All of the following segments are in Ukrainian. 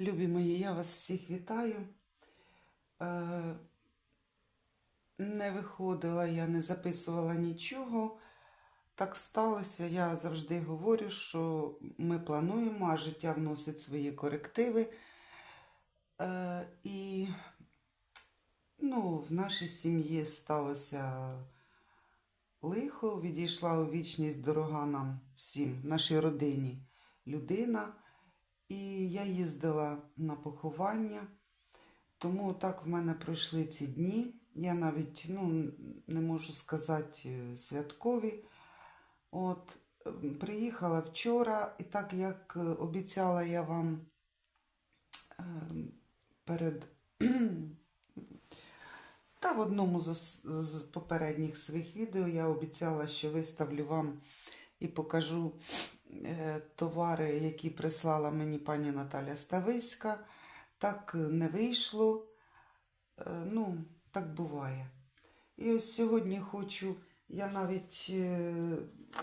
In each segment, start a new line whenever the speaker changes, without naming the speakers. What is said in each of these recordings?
Любі мої, я вас всіх вітаю. Е, не виходила, я не записувала нічого. Так сталося. Я завжди говорю, що ми плануємо, а життя вносить свої корективи. Е, і ну, в нашій сім'ї сталося лихо, відійшла у вічність дорога нам всім, нашій родині людина. І я їздила на поховання, тому так в мене пройшли ці дні. Я навіть ну, не можу сказати е, святкові. От, приїхала вчора, і так як е, обіцяла я вам е, перед та в одному з попередніх своїх відео я обіцяла, що виставлю вам і покажу е, товари, які прислала мені пані Наталя Стависька. Так не вийшло. Е, ну, так буває. І ось сьогодні хочу, я навіть е,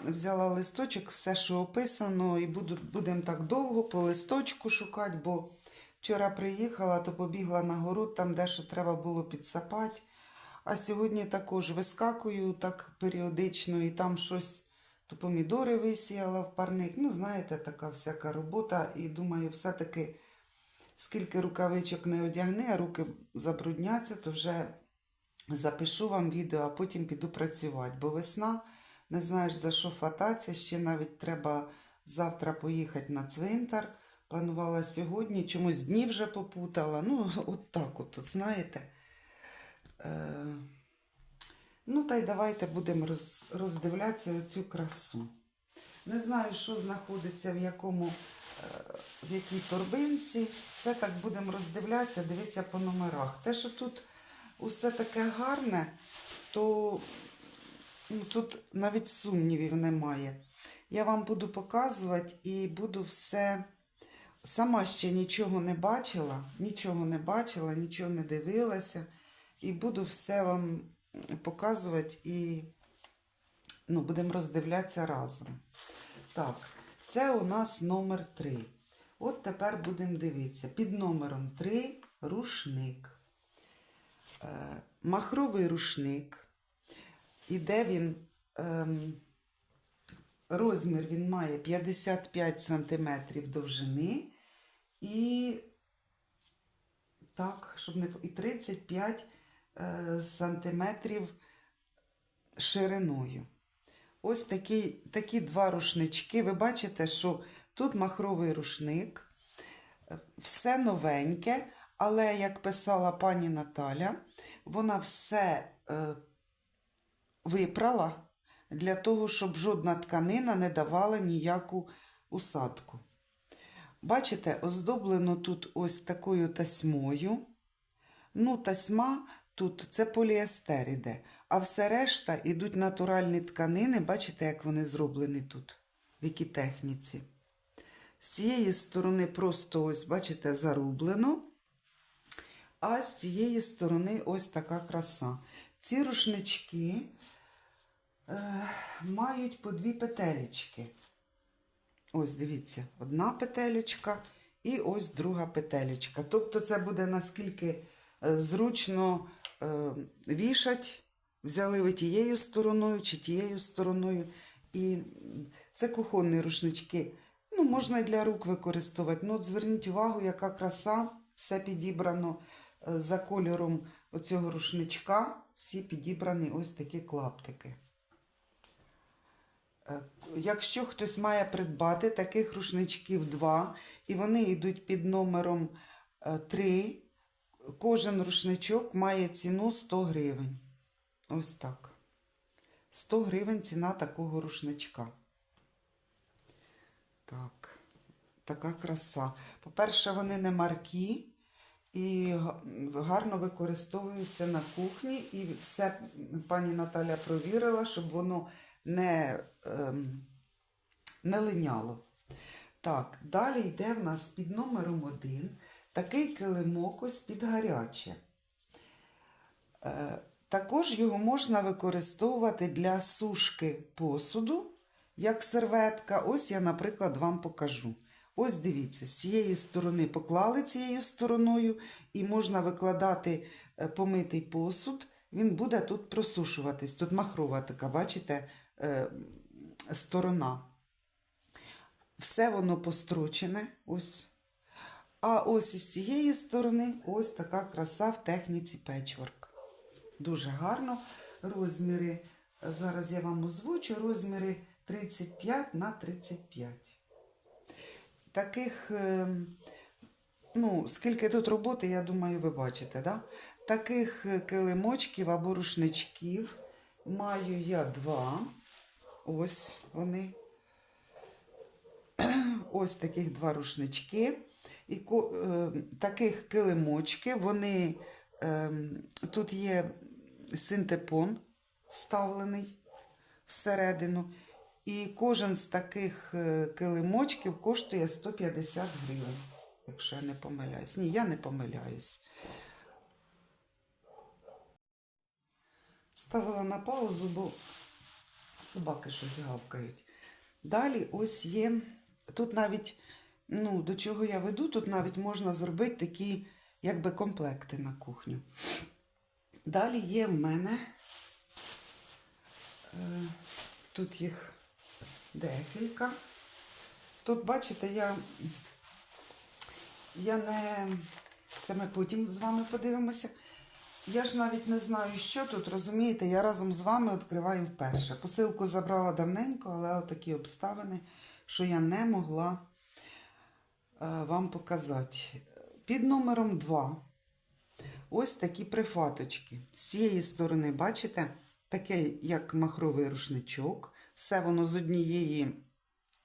взяла листочок, все, що описано, і будемо так довго по листочку шукати, бо вчора приїхала, то побігла на город, там дещо треба було підсапати. А сьогодні також вискакую так періодично, і там щось, то помідори висіяла в парник. Ну, знаєте, така всяка робота. І думаю, все-таки скільки рукавичок не одягни, а руки забрудняться, то вже запишу вам відео, а потім піду працювати. Бо весна, не знаєш за що фататися, ще навіть треба завтра поїхати на цвинтар. Планувала сьогодні, чомусь дні вже попутала. Ну, от так от, от знаєте. Е, ну, та й давайте будемо роз, роздивлятися оцю красу. Не знаю, що знаходиться в якому, е, в якій торбинці. Все так будемо роздивлятися, дивитися по номерах. Те, що тут усе таке гарне, то ну, тут навіть сумнівів немає. Я вам буду показувати і буду все. Сама ще нічого не бачила, нічого не бачила, нічого не дивилася. І буду все вам показувати і ну, будемо роздивлятися разом. Так, це у нас номер 3. От тепер будемо дивитися. Під номером 3 рушник. Е, махровий рушник. Іде він, ем, розмір він має 55 см довжини і так, щоб не і 35 е, сантиметрів шириною. Ось такі, такі два рушнички. Ви бачите, що тут махровий рушник, е, все новеньке, але, як писала пані Наталя, вона все е, випрала для того, щоб жодна тканина не давала ніяку усадку. Бачите, оздоблено тут ось такою тасьмою. Ну, тасьма тут це поліестер іде, а все решта йдуть натуральні тканини. Бачите, як вони зроблені тут, в якій техніці. З цієї сторони просто ось, бачите, зарублено, а з цієї сторони ось така краса. Ці рушнички е, мають по дві петелечки. Ось, дивіться, одна петелечка і ось друга петелечка. Тобто це буде наскільки зручно е, вішать, взяли ви тією стороною чи тією стороною. І це кухонні рушнички. Ну, можна і для рук використовувати. Ну, от зверніть увагу, яка краса, все підібрано е, за кольором оцього рушничка. Всі підібрані ось такі клаптики. Е, Якщо хтось має придбати таких рушничків два, і вони йдуть під номером 3, кожен рушничок має ціну 100 гривень. Ось так. 100 гривень ціна такого рушничка. Так, така краса. По-перше, вони не маркі і гарно використовуються на кухні. І все пані Наталя провірила, щоб воно не, ем, не линяло. Так, далі йде в нас під номером 1 такий килимок ось під гаряче. Е, також його можна використовувати для сушки посуду, як серветка. Ось я, наприклад, вам покажу. Ось дивіться, з цієї сторони поклали цією стороною, і можна викладати е, помитий посуд. Він буде тут просушуватись. Тут махрова така, бачите, е, сторона. Все воно построчене. Ось. А ось із цієї сторони ось така краса в техніці печворк. Дуже гарно. Розміри, зараз я вам озвучу, розміри 35 на 35. Таких, е, ну, скільки тут роботи, я думаю, ви бачите, да? Таких е, килимочків або рушничків маю я два. Ось вони. Ось таких два рушнички. І е, таких килимочки, вони е, тут є синтепон вставлений всередину. І кожен з таких е, килимочків коштує 150 гривень, якщо я не помиляюсь. Ні, я не помиляюсь. Ставила на паузу, бо собаки щось гавкають. Далі ось є. Тут навіть, ну, до чого я веду, тут навіть можна зробити такі, якби комплекти на кухню. Далі є в мене. Е, тут їх декілька. Тут, бачите, я, я не. Це ми потім з вами подивимося. Я ж навіть не знаю, що тут, розумієте, я разом з вами відкриваю вперше. Посилку забрала давненько, але отакі обставини, що я не могла вам показати. Під номером 2 ось такі прифаточки. З цієї сторони, бачите, таке, як махровий рушничок. Все воно з однієї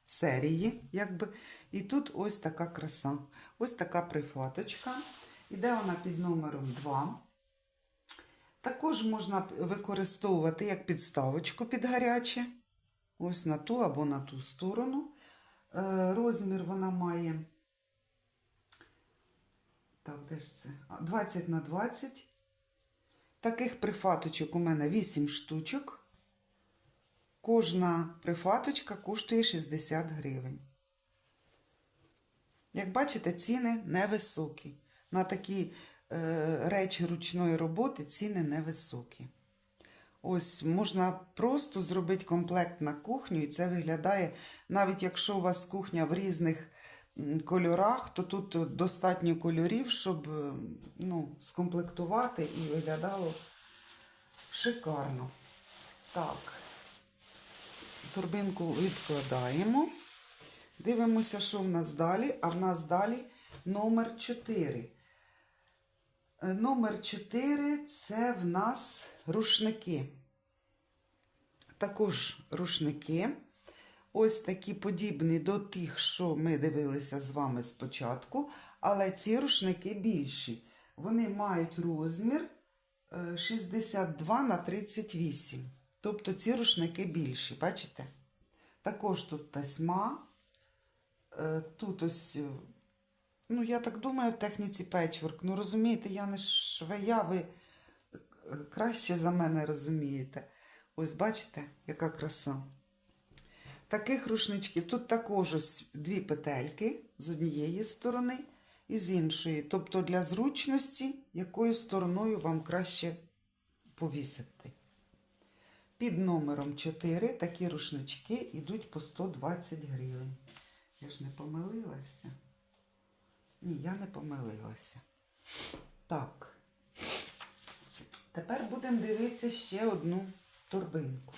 серії, якби. І тут ось така краса. Ось така прифаточка. Іде вона під номером 2. Також можна використовувати як підставочку під гаряче. Ось на ту або на ту сторону. Е, Розмір вона має. Так, де ж це? 20 на 20. Таких прифаточок у мене 8 штучок. Кожна прифаточка коштує 60 гривень. Як бачите, ціни невисокі. На такі е, речі ручної роботи ціни невисокі. Ось можна просто зробити комплект на кухню, і це виглядає, навіть якщо у вас кухня в різних кольорах, то тут достатньо кольорів, щоб е, ну, скомплектувати і виглядало шикарно. Так, торбинку відкладаємо. Дивимося, що в нас далі. А в нас далі номер 4. Е, Номер 4 це в нас рушники. Також рушники. Ось такі подібні до тих, що ми дивилися з вами спочатку. Але ці рушники більші. Вони мають розмір е, 62 на 38. Тобто ці рушники більші, бачите? Також тут тасьма. Е, Тут ось, е, ну я так думаю, в техніці печворк. Ну розумієте, я не швея, ви е, краще за мене розумієте. Ось бачите, яка краса. Таких рушничків тут також дві петельки з однієї сторони і з іншої. Тобто для зручності, якою стороною вам краще повісити. Під номером 4 такі рушнички йдуть по 120 гривень. Я ж не помилилася. Ні, я не помилилася. Так. Тепер будемо дивитися ще одну торбинку.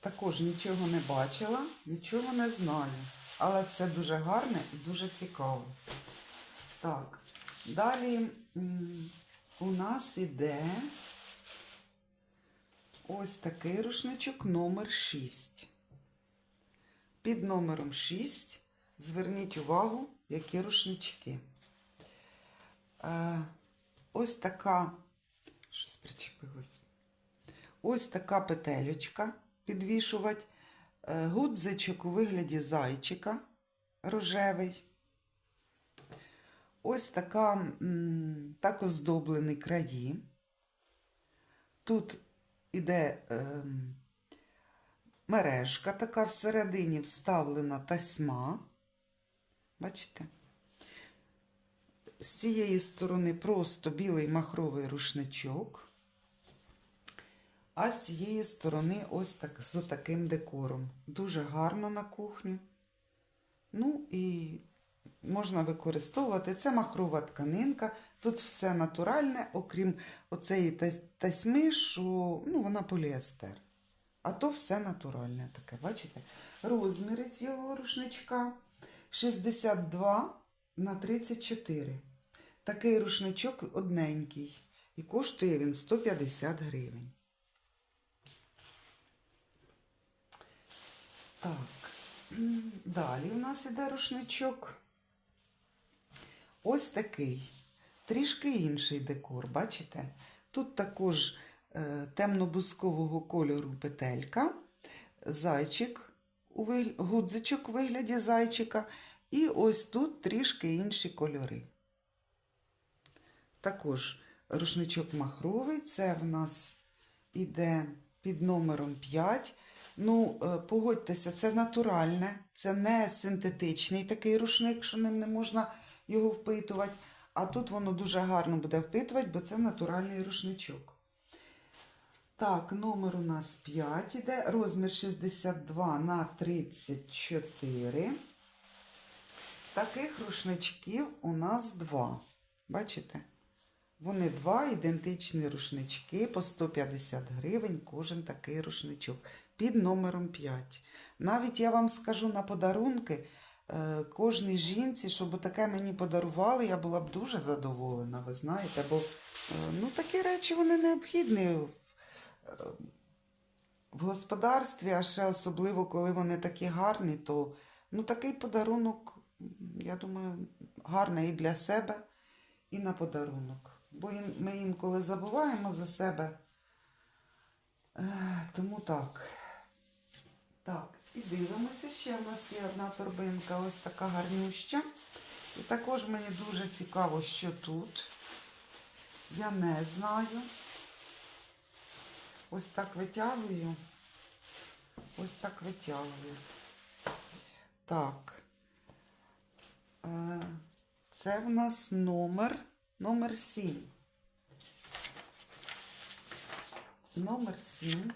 Також нічого не бачила, нічого не знаю. Але все дуже гарне і дуже цікаво. Так, далі у нас іде ось такий рушничок номер 6. Під номером 6 зверніть увагу, які рушнички. Е, ось така, щось причепилось. Ось така петелечка підвішувати. Е, Гудзичок у вигляді зайчика рожевий. Ось така так оздоблені краї. Тут іде ем, мережка така всередині вставлена тасьма. Бачите? З цієї сторони просто білий махровий рушничок, а з цієї сторони ось так з таким декором. Дуже гарно на кухню. Ну і можна використовувати. Це махрова тканинка. Тут все натуральне, окрім оцеї тасьми, що ну, вона поліестер. А то все натуральне таке, бачите? Розміри цього рушничка 62 на 34. Такий рушничок одненький. І коштує він 150 гривень. Так, далі у нас іде рушничок. Ось такий. Трішки інший декор, бачите? Тут також е, темно-бускового кольору петелька, зайчик, гудзичок у вигляді зайчика, і ось тут трішки інші кольори. Також рушничок махровий, це в нас іде під номером 5. Ну, е, погодьтеся, це натуральне, це не синтетичний такий рушник, що ним не можна його впитувати. А тут воно дуже гарно буде впитувати, бо це натуральний рушничок. Так, номер у нас 5 іде, розмір 62 на 34. Таких рушничків у нас два. Бачите? Вони два ідентичні рушнички по 150 гривень кожен такий рушничок під номером 5. Навіть я вам скажу на подарунки е, кожній жінці, щоб таке мені подарували, я була б дуже задоволена, ви знаєте, бо е, ну, такі речі вони необхідні в, е, господарстві, а ще особливо, коли вони такі гарні, то ну, такий подарунок, я думаю, гарний і для себе, і на подарунок. Бо ми інколи забуваємо за себе. Тому так. Так, і дивимося. Ще в нас є одна торбинка, ось така гарнюща. І також мені дуже цікаво, що тут. Я не знаю. Ось так витягую. Ось так витягую. Так. Е, Це в нас номер, номер 7. Номер 7.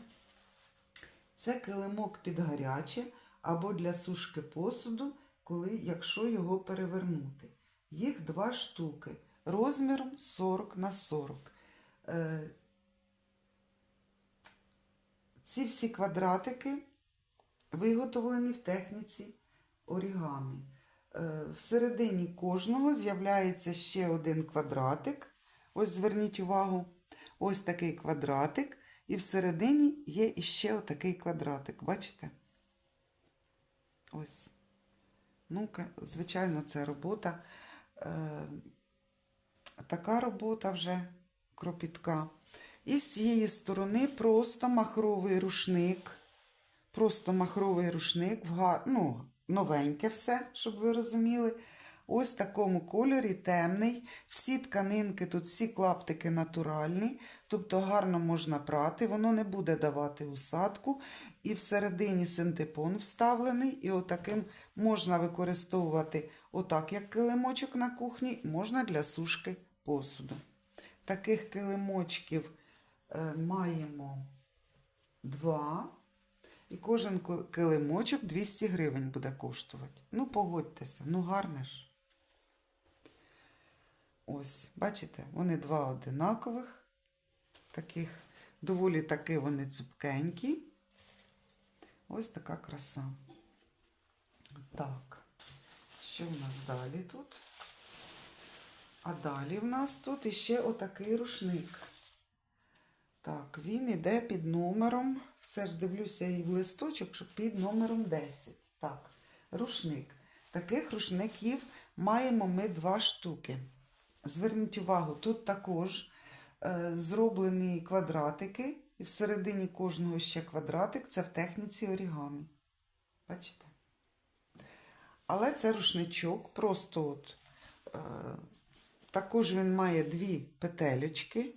Це килимок під гаряче або для сушки посуду, коли, якщо його перевернути. Їх два штуки розміром 40 на 40. Е, Ці всі квадратики виготовлені в техніці орігамі. Е, Всередині кожного з'являється ще один квадратик. Ось зверніть увагу, ось такий квадратик. І всередині є іще отакий квадратик. Бачите? Ось. Ну, ка- звичайно, це робота. Е, така робота вже кропітка. І з цієї сторони просто махровий рушник. Просто махровий рушник, ну, новеньке все, щоб ви розуміли. Ось в такому кольорі темний. Всі тканинки, тут всі клаптики натуральні, тобто гарно можна прати, воно не буде давати усадку. І всередині синтепон вставлений, і отаким можна використовувати отак, як килимочок на кухні, можна для сушки посуду. Таких килимочків е, маємо два. І кожен ки- килимочок 200 гривень буде коштувати. Ну, погодьтеся, ну гарне ж. Ось, бачите, вони два одинакових. Таких, доволі таки вони цупкенькі. Ось така краса. Так, що в нас далі тут? А далі в нас тут іще отакий рушник. Так, він іде під номером. Все ж дивлюся і в листочок, що під номером 10. Так, рушник. Таких рушників маємо ми два штуки. Зверніть увагу, тут також е, зроблені квадратики, і всередині кожного ще квадратик це в техніці орігамі. Бачите? Але це рушничок, просто от. Е, також він має дві петелечки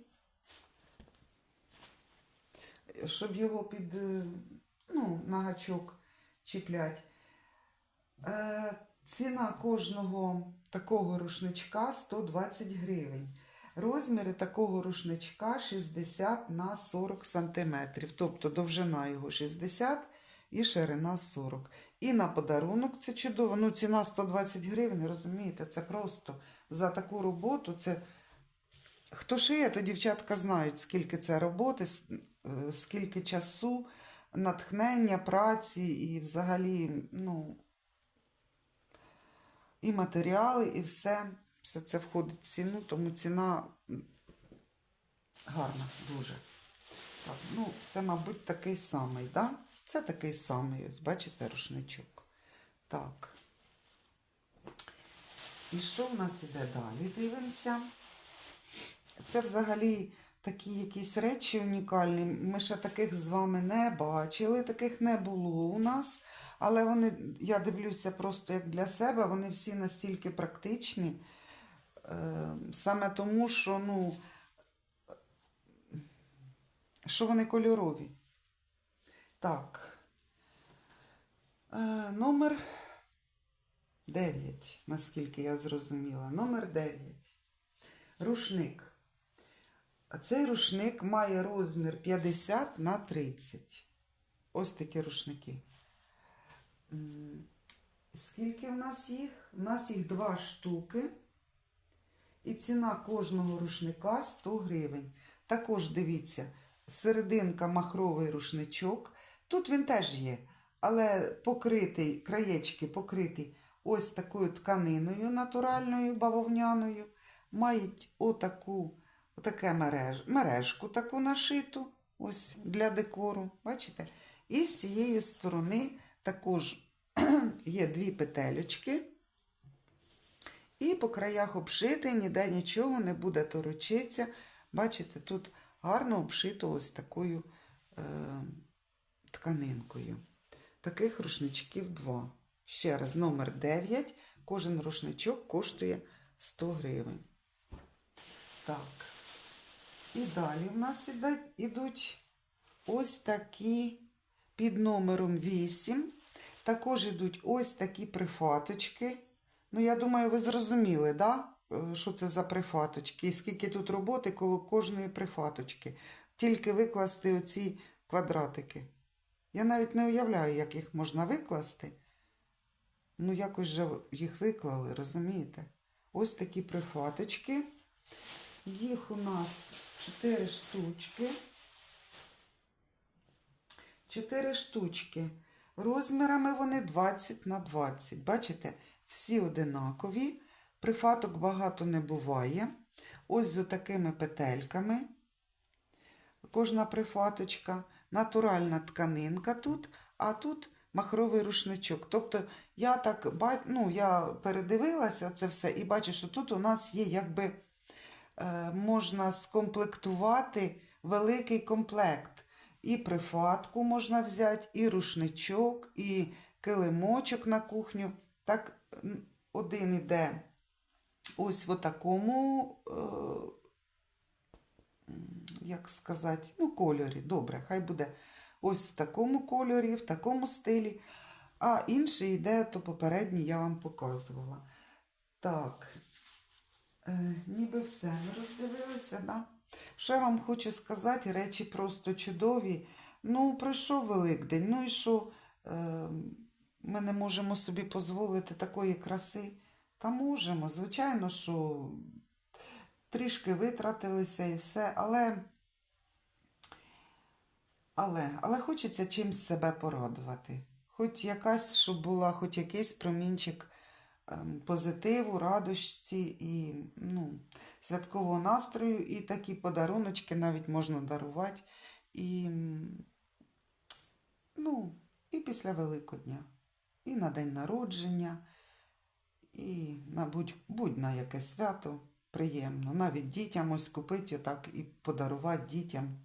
щоб його під, е, ну, на гачок чіплять. Ціна кожного такого рушничка 120 гривень. Розміри такого рушничка 60 на 40 сантиметрів. Тобто довжина його 60 і ширина 40. І на подарунок це чудово. Ну, ціна 120 гривень, розумієте, це просто за таку роботу. Це хто шиє, то дівчатка знають, скільки це роботи, е, скільки часу, натхнення, праці і взагалі, ну, і матеріали, і все. Все це входить в ціну, тому ціна гарна дуже. Так, ну, це, мабуть, такий самий, да? Це такий самий, ось, бачите, рушничок. Так. І що в нас іде далі? Дивимося. Це взагалі такі якісь речі унікальні. Ми ще таких з вами не бачили, таких не було у нас. Але вони, я дивлюся просто як для себе, вони всі настільки практичні. Е, Саме тому, що, ну, що вони кольорові. Так. Е, Номер 9, наскільки я зрозуміла. Номер 9. Рушник. Цей рушник має розмір 50 на 30. Ось такі рушники. Скільки в нас їх? У нас їх два штуки. І ціна кожного рушника 100 гривень. Також дивіться, серединка махровий рушничок. Тут він теж є, але покритий, краєчки покритий ось такою тканиною натуральною, бавовняною. Мають отаку, отаке мереж, мережку таку нашиту, ось для декору. Бачите? І з цієї сторони також є дві петелечки. І по краях обшитий, ніде нічого не буде торочитися. Бачите, тут гарно обшито ось такою е, тканинкою. Таких рушничків два. Ще раз, номер 9. Кожен рушничок коштує 100 гривень. Так. І далі в нас ідуть ось такі під номером 8. Також ідуть ось такі прифаточки. Ну, я думаю, ви зрозуміли, да? е, що це за прифаточки і скільки тут роботи коло кожної прифаточки. Тільки викласти оці квадратики. Я навіть не уявляю, як їх можна викласти. Ну, якось же їх виклали, розумієте? Ось такі прифаточки. Їх у нас 4 штучки. 4 штучки. Розмірами вони 20 на 20. Бачите, всі одинакові. Прифаток багато не буває. Ось з такими петельками. Кожна прифаточка. Натуральна тканинка тут, а тут махровий рушничок. Тобто я так ну, я передивилася це все і бачу, що тут у нас є якби е, можна скомплектувати великий комплект. І прифатку можна взяти, і рушничок, і килимочок на кухню. Так, один іде ось в такому, е, як сказати, ну, кольорі. Добре, хай буде ось в такому кольорі, в такому стилі. А інший йде, то попередній я вам показувала. Так, е, ніби все ми роздивилися, да? Я вам хочу сказати, речі просто чудові. Ну, пройшов Великдень, ну і що? Е, ми не можемо собі дозволити такої краси. Та можемо, звичайно, що трішки витратилися і все, але, але, але хочеться чимсь себе порадувати. Хоч якась, щоб була, хоч якийсь промінчик позитиву, радості і ну, святкового настрою, і такі подаруночки навіть можна дарувати. І, ну, і після Великодня, і на день народження, і на будь, будь яке свято приємно. Навіть дітям ось купити отак і подарувати дітям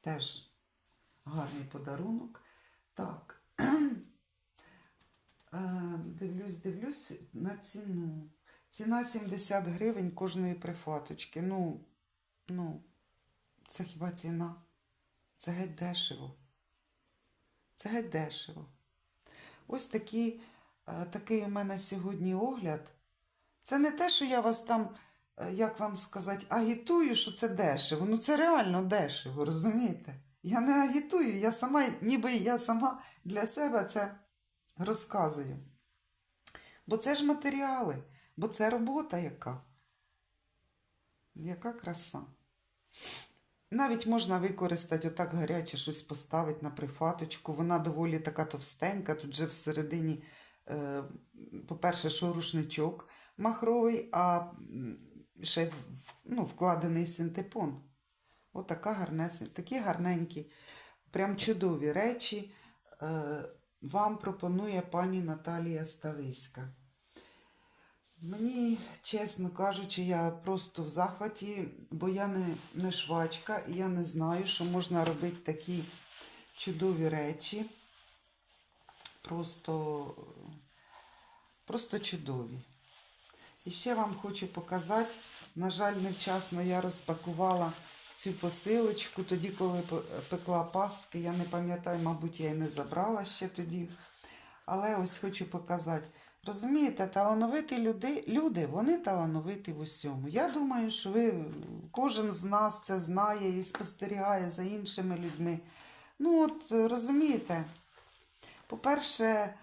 теж гарний подарунок. Так. Е, Дивлюсь, дивлюсь на ціну. Ціна 70 гривень кожної прифаточки. Ну, ну, це хіба ціна? Це геть дешево. Це геть дешево. Ось такі, е, такий у мене сьогодні огляд. Це не те, що я вас там, е, як вам сказати, агітую, що це дешево. Ну це реально дешево, розумієте? Я не агітую, я сама, ніби я сама для себе це розказую. Бо це ж матеріали, бо це робота яка. Яка краса. Навіть можна використати отак гаряче щось поставити на прифаточку. Вона доволі така товстенька. Тут же всередині, е, по-перше, що рушничок махровий, а ще ну, вкладений синтепон. Отака гарнесень, такі гарненькі, прям чудові речі е, вам пропонує пані Наталія Стависька. Мені, чесно кажучи, я просто в захваті, бо я не, не швачка і я не знаю, що можна робити такі чудові речі. Просто, просто чудові. І ще вам хочу показати, на жаль, невчасно я розпакувала цю посилочку. Тоді, коли пекла паски, я не пам'ятаю, мабуть, я її не забрала ще тоді. Але ось хочу показати. Розумієте, талановиті люди, люди, вони талановиті в усьому. Я думаю, що ви, кожен з нас це знає і спостерігає за іншими людьми. Ну, от розумієте, по-перше, е,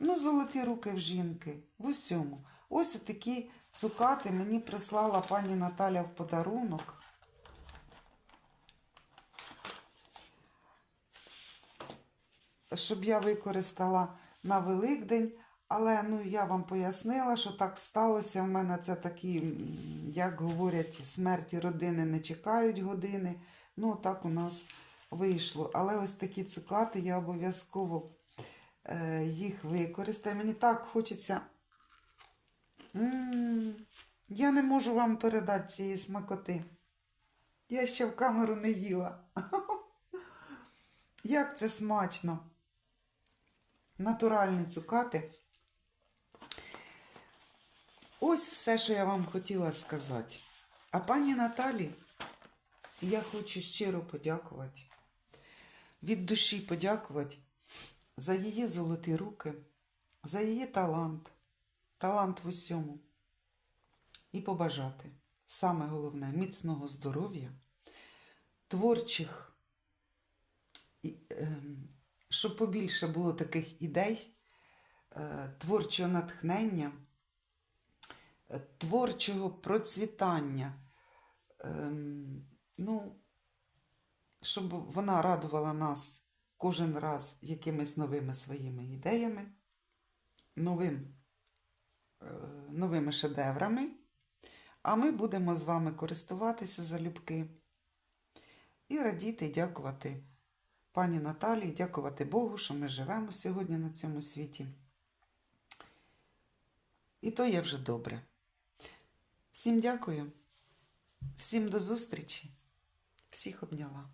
ну, золоті руки в жінки в усьому. Ось такі цукати мені прислала пані Наталя в подарунок. Щоб я використала на Великдень, але ну, я вам пояснила, що так сталося. В мене це такі, як говорять, смерті родини не чекають години. Ну, так у нас вийшло. Але ось такі цукати я обов'язково е, їх використаю. Мені так хочеться. М, Я не можу вам передати цієї смакоти. Я ще в камеру не їла. Як це смачно! Натуральні цукати. Ось все, що я вам хотіла сказати. А пані Наталі, я хочу щиро подякувати, від душі подякувати за її золоті руки, за її талант, талант в усьому. І побажати, саме головне, міцного здоров'я, творчих, ем, щоб побільше було таких ідей, е, творчого натхнення, е, творчого процвітання. Ем, Ну, щоб вона радувала нас кожен раз якимись новими своїми ідеями, новим, е, новими шедеврами. А ми будемо з вами користуватися залюбки і радіти, дякувати пані Наталії, дякувати Богу, що ми живемо сьогодні на цьому світі. І то є вже добре. Всім дякую, всім до зустрічі, всіх обняла.